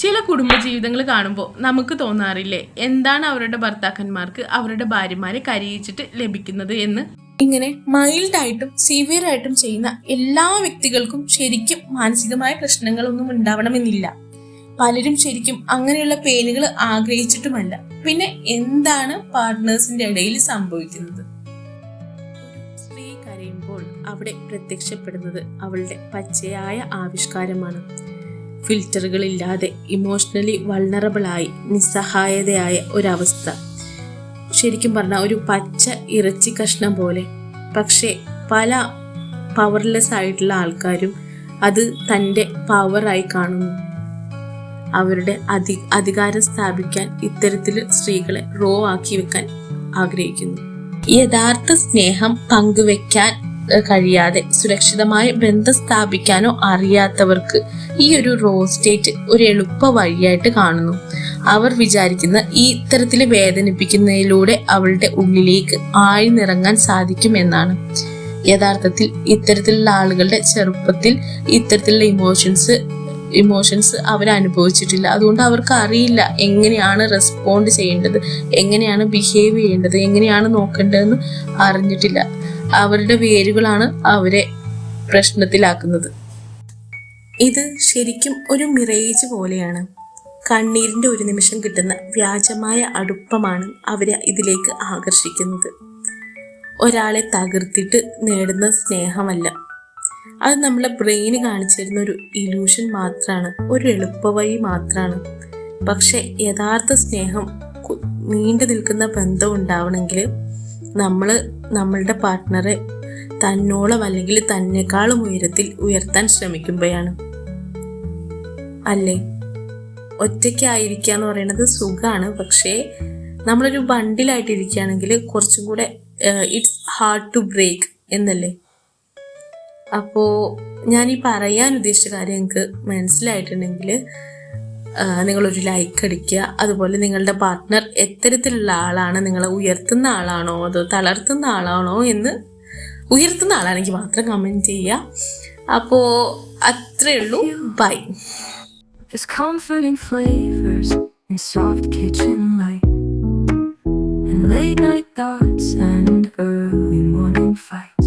ചില കുടുംബജീവിതങ്ങൾ കാണുമ്പോൾ നമുക്ക് തോന്നാറില്ലേ? എന്താണ് അവരുടെ ഭർത്താക്കന്മാർക്ക് അവരുടെ ഭാര്യമാരെ കരയിച്ചിട്ട് ലഭിക്കുന്നത് എന്ന്? ഇങ്ങനെ മൈൽഡ് ആയിട്ടും സിവിയർ ആയിട്ടും ചെയ്യുന്ന എല്ലാ വ്യക്തികൾക്കും ശരിക്കും മാനസികമായ പ്രശ്നങ്ങളൊന്നും ഉണ്ടാവണമെന്നില്ല. പലരും ശരിക്കും അങ്ങനെയുള്ള പേനുകൾ ആഗ്രഹിച്ചിട്ടുമല്ല. പിന്നെ എന്താണ് പാർട്ട്നേഴ്സിന്റെ ഇടയിൽ സംഭവിക്കുന്നത്? സ്ത്രീ കരയുമ്പോൾ അവിടെ പ്രത്യക്ഷപ്പെടുന്നത് അവളുടെ പച്ചയായ ആവിഷ്കാരമാണ്. ഫിൽറ്ററുകളില്ലാതെ ഇമോഷണലി വൾണറബിളായി നിസ്സഹായതയായ ഒരവസ്ഥ. ശരിക്കും പറഞ്ഞാൽ ഒരു പച്ച ഇറച്ചി കഷ്ണം പോലെ. പക്ഷേ പല പവർലെസ് ആയിട്ടുള്ള ആൾക്കാരും അത് തന്റെ പവറായി കാണുന്നു. അവരുടെ അധി അധികാരം സ്ഥാപിക്കാൻ ഇത്തരത്തിൽ സ്ത്രീകളെ റോ ആക്കി വെക്കാൻ ആഗ്രഹിക്കുന്നു. യഥാർത്ഥ സ്നേഹം പങ്കുവെക്കാൻ കഴിയാതെ സുരക്ഷിതമായ ബന്ധം സ്ഥാപിക്കാനോ അറിയാത്തവർക്ക് ഈ ഒരു റോ സ്റ്റേറ്റ് ഒരു എളുപ്പ വഴിയായിട്ട് കാണുന്നു. അവർ വിചാരിക്കുന്ന ഈ ഇത്തരത്തിൽ വേദനിപ്പിക്കുന്നതിലൂടെ അവളുടെ ഉള്ളിലേക്ക് ആഴ്ന്നിറങ്ങാൻ സാധിക്കുമെന്നാണ് യഥാർത്ഥത്തിൽ ഇത്തരത്തിലുള്ള ആളുകളുടെ ചെറുപ്പത്തിൽ ഇത്തരത്തിലുള്ള ഇമോഷൻസ് ഇമോഷൻസ് അവർ അനുഭവിച്ചിട്ടില്ല. അതുകൊണ്ട് അവർക്ക് അറിയില്ല എങ്ങനെയാണ് റെസ്പോണ്ട് ചെയ്യേണ്ടത് എങ്ങനെയാണ് ബിഹേവ് ചെയ്യേണ്ടത് എങ്ങനെയാണ് നോക്കേണ്ടതെന്ന് അറിഞ്ഞിട്ടില്ല. അവരുടെ വേരുകളാണ് അവരെ പ്രശ്നത്തിലാക്കുന്നത്. ഇത് ശരിക്കും ഒരു മിറേജ് പോലെയാണ്. കണ്ണീരിന്റെ ഒരു നിമിഷം കിട്ടുന്ന വ്യാജമായ അടുപ്പമാണ് അവരെ ഇതിലേക്ക് ആകർഷിക്കുന്നത്. ഒരാളെ തകർത്തിട്ട് നേടുന്ന സ്നേഹമല്ല. അത് നമ്മളെ ബ്രെയിന് കാണിച്ചിരുന്ന ഒരു ഇലൂഷൻ മാത്രമാണ് ഒരു എളുപ്പവഴി മാത്രമാണ് പക്ഷെ യഥാർത്ഥ സ്നേഹം നീണ്ടു നിൽക്കുന്ന ബന്ധം ഉണ്ടാവണമെങ്കിൽ നമ്മൾ നമ്മളുടെ പാർട്ട്ണറെ തന്നോളം അല്ലെങ്കിൽ തന്നെക്കാളും ഉയരത്തിൽ ഉയർത്താൻ ശ്രമിക്കുമ്പോഴാണ്. അല്ലേ? ഒറ്റയ്ക്കായിരിക്കുക എന്ന് പറയുന്നത് സുഖമാണ് പക്ഷേ നമ്മളൊരു ബണ്ടിലായിട്ട് ഇരിക്കുകയാണെങ്കിൽ കുറച്ചും കൂടെ ഇറ്റ്സ് ഹാർഡ് ടു ബ്രേക്ക് എന്നല്ലേ? അപ്പോൾ ഞാൻ ഈ പറയാൻ ഉദ്ദേശിച്ച കാര്യം നിങ്ങൾക്ക് മനസ്സിലായിട്ടുണ്ടെങ്കിൽ നിങ്ങളൊരു ലൈക്ക് അടിക്കുക. അതുപോലെ നിങ്ങളുടെ പാർട്ട്ണർ എത്തരത്തിലുള്ള ആളാണ് നിങ്ങളെ ഉയർത്തുന്ന ആളാണോ അതോ തളർത്തുന്ന ആളാണോ എന്ന് ഉയർത്തുന്ന ആളാണെങ്കിൽ മാത്രം കമന്റ് ചെയ്യുക. അപ്പോൾ അത്രയേ ഉള്ളൂ. Bye There's comforting flavors and soft kitchen light, and late night thoughts and early morning fight.